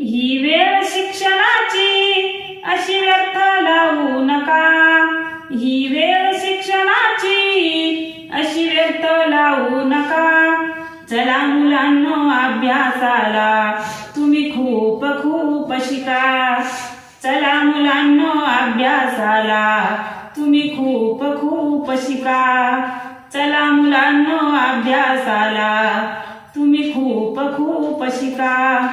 ही वेळ शिक्षणाची अशी व्यर्थ लावू नका. ही वेळ शिक्षणाची अशी व्यर्थ लावू नका. चला मुलांनो अभ्यासाला तुम्ही खूप खूप शिका. चला मुलांनो अभ्यासाला तुम्ही खूप खूप शिका. चला मुलांनो अभ्यासाला तुम्ही खूप खूप शिका.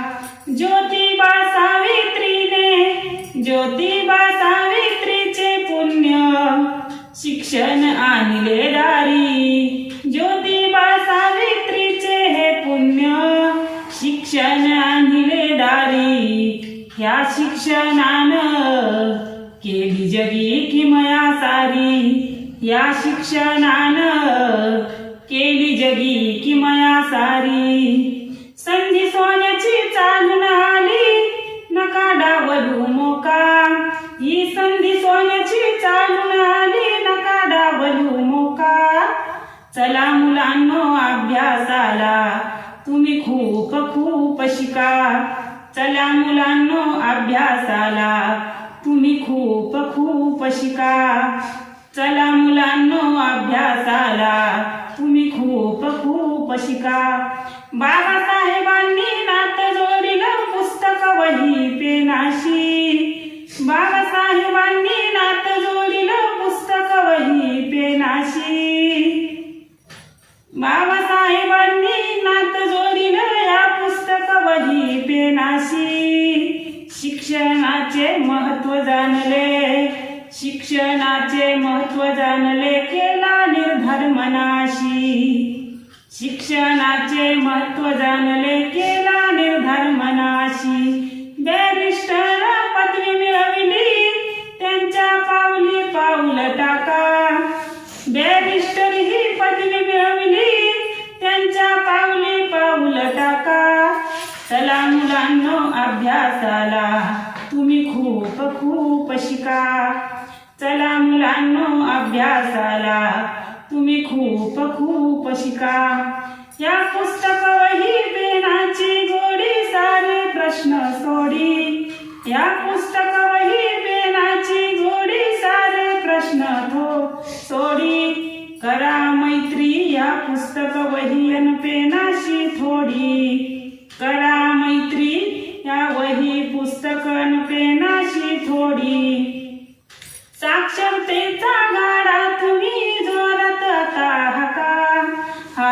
ज्योतिबा सावित्रीचे पुण्य. शिक्षण आणले दारी. ज्योतिबा सावित्रीचे हे पुण्य. शिक्षण आणले दारी. ह्या शिक्षणानं केली जगी किमया सारी. या शिक्षणानं केली जगी किमया सारी. संधी सोन्या चला मुलांनो अभ्यासाला. तुम्ही खूप खूप शिका. चला मुलांनो अभ्यासाला. तुम्ही खूप खूप शिका. चला मुलांनो अभ्यासाला. तुम्ही खूप खूप शिका. बाबासाहेबांनी शिक्षणाचे महत्त्व जाणले केला निर्धार मनाशी शिक्षणाचे महत्त्व जाणले केला निर्धार मनाशी बॅरिस्टर पदवी मिळविली त्यांच्या पावली पाऊल टाका. बॅरिस्टर ही पदवी मिळविली त्यांच्या पावली पाऊल टाका. चला मुलांनो अभ्यासाला तुम्ही खूप खूप शिका. चला मुलांनो अभ्यासाला. तुम्ही खूप खूप शिका. या पुस्तक वही पेनाची गोडी सारे प्रश्न सोडी. या पुस्तक वही पेनाची गोडी सारे प्रश्न थो सोडी. करा मैत्री या पुस्तक वही अन पेना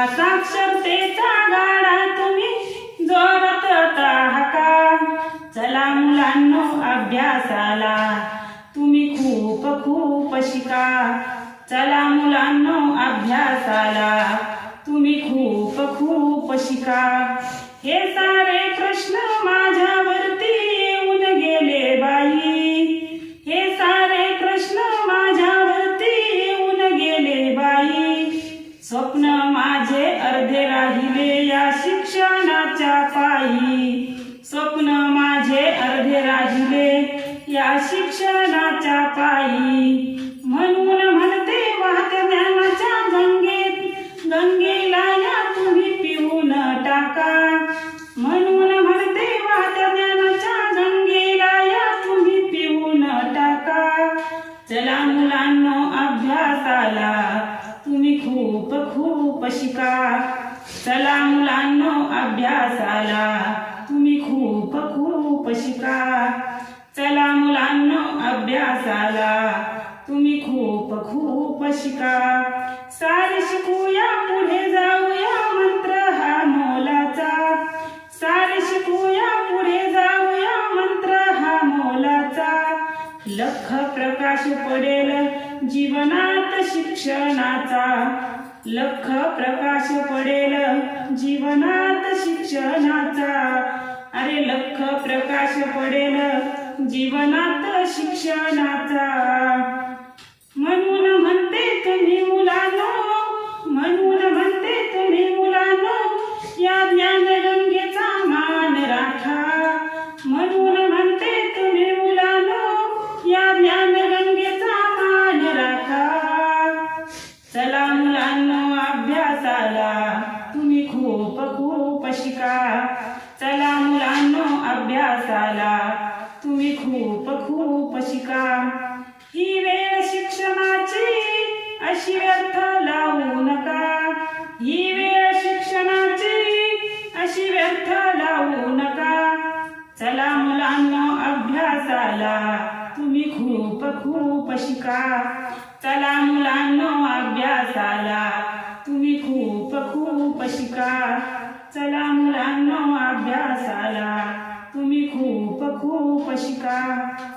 साक्षरतेचा गाडा तुम्ही जोरात आता चला मुलांनो अभ्यासाला. तुम्ही खूप खूप शिका. चला मुलांनो अभ्यासाला. तुम्ही खूप खूप शिका. हे सारे प्रश्न माझ्यावर चला मुलांनो अभ्यासाला तुम्ही खूप खूप शिका. चला मुलांनो अभ्यासाला तुम्ही खूप खूप शिका. चला मुलांनो अभ्यासाला तुम्ही खूप खूप शिका. सारे शिकू प्रकाश पडेल जीवनात शिक्षणाचा. लख प्रकाश पडेल जीवनात शिक्षणाचा. अरे लख प्रकाश पडेल जीवनात शिक्षणाचा. शिका ही वेळ शिक्षणाची अशी व्यर्थ लावू नका. ही वेळ शिक्षणाची अशी व्यर्थ लावू नका. चला मुलांना अभ्यासाला तुम्ही खूप खूप शिका. चला मुलांना अभ्यासाला तुम्ही खूप खूप शिका. चला मुलांना अभ्यासाला तुम्ही खूप खूप शिका.